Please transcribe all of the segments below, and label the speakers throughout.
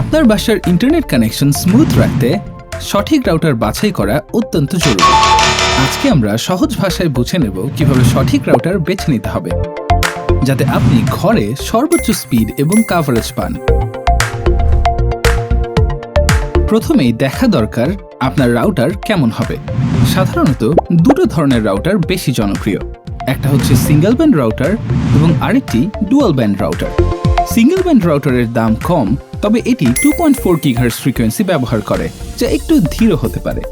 Speaker 1: আপনার বাসার internet connection smooth রাখতে সঠিক রাউটার বাছাই করা অত্যন্ত জরুরি। আজকে আমরা সহজ ভাষায় বুঝে নেব কীভাবে সঠিক রাউটার বেছে নিতে হবে, যাতে আপনি ঘরে সর্বোচ্চ স্পিড এবং কাভারেজ পান। প্রথমেই দেখা দরকার আপনার রাউটার কেমন হবে। সাধারণত দুটো ধরনের রাউটার বেশি জনপ্রিয়, একটা হচ্ছে সিঙ্গেল ব্যান্ড রাউটার এবং আরেকটি dual band router single band রাউটারের দাম কম, তবে এটি two point four gigahertz frequency ব্যবহার করে, যা একটু ধীর হতে পারে।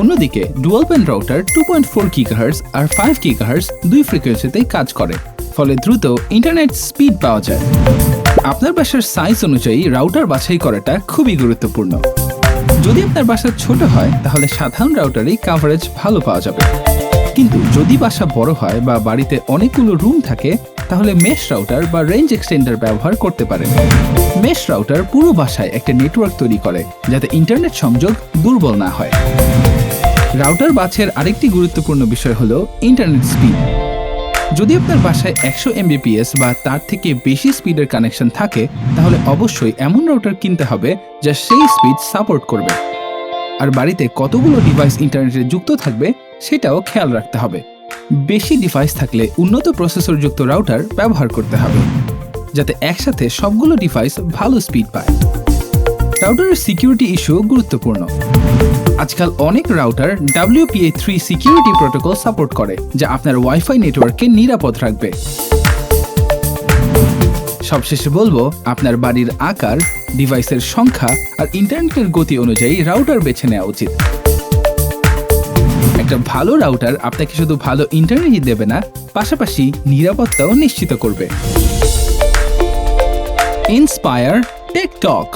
Speaker 1: অন্যদিকে dual band router two point four gigahertz আর ফাইভ কিঘার্স দুই ফ্রিকোয়েন্সিতেই কাজ করে, ফলে দ্রুত ইন্টারনেট স্পিড পাওয়া যায়। আপনার বাসার সাইজ অনুযায়ী রাউটার বাছাই করাটা খুবই গুরুত্বপূর্ণ। যদি আপনার বাসা ছোট হয়, তাহলে সাধারণ রাউটারেই কাভারেজ ভালো পাওয়া যাবে। কিন্তু যদি বাসা বড় হয় বা বাড়িতে অনেকগুলো রুম থাকে তাহলে মেশ রাউটার বা রেঞ্জ এক্সটেন্ডার ব্যবহার করতে পারেন। মেশ রাউটার পুরো বাসায় একটা নেটওয়ার্ক তৈরি করে, যাতে ইন্টারনেট সংযোগ দুর্বল না হয়। রাউটার বাছের আরেকটি গুরুত্বপূর্ণ বিষয় হলো ইন্টারনেট স্পিড যদি আপনার বাসায় একশো এমবিপিএস বা তার থেকে বেশি স্পিডের কানেকশন থাকে, তাহলে অবশ্যই এমন রাউটার কিনতে হবে যা সেই স্পিড সাপোর্ট করবে। আর বাড়িতে কতগুলো ডিভাইস ইন্টারনেটে যুক্ত থাকবে, সেটাও খেয়াল রাখতে হবে। বেশি ডিভাইস থাকলে উন্নত প্রসেসরযুক্ত রাউটার ব্যবহার করতে হবে, যাতে একসাথে সবগুলো ডিভাইস ভালো স্পিড পায়। রাউটারের সিকিউরিটি ইস্যু গুরুত্বপূর্ণ। আজকাল অনেক router WPA3 three security protocol support করে, যা আপনার ওয়াইফাই নেটওয়ার্ককে নিরাপদ রাখবে। সবশেষে বলব, আপনার বাড়ির আকার ডিভাইসের সংখ্যা আর ইন্টারনেটের গতি অনুযায়ী রাউটার বেছে নেওয়া উচিত। একটা ভালো রাউটার আপনাকে শুধু ভালো ইন্টারনেটই দেবে না, পাশাপাশি নিরাপত্তাও নিশ্চিত করবে। ইন্সপায়ার টেক টক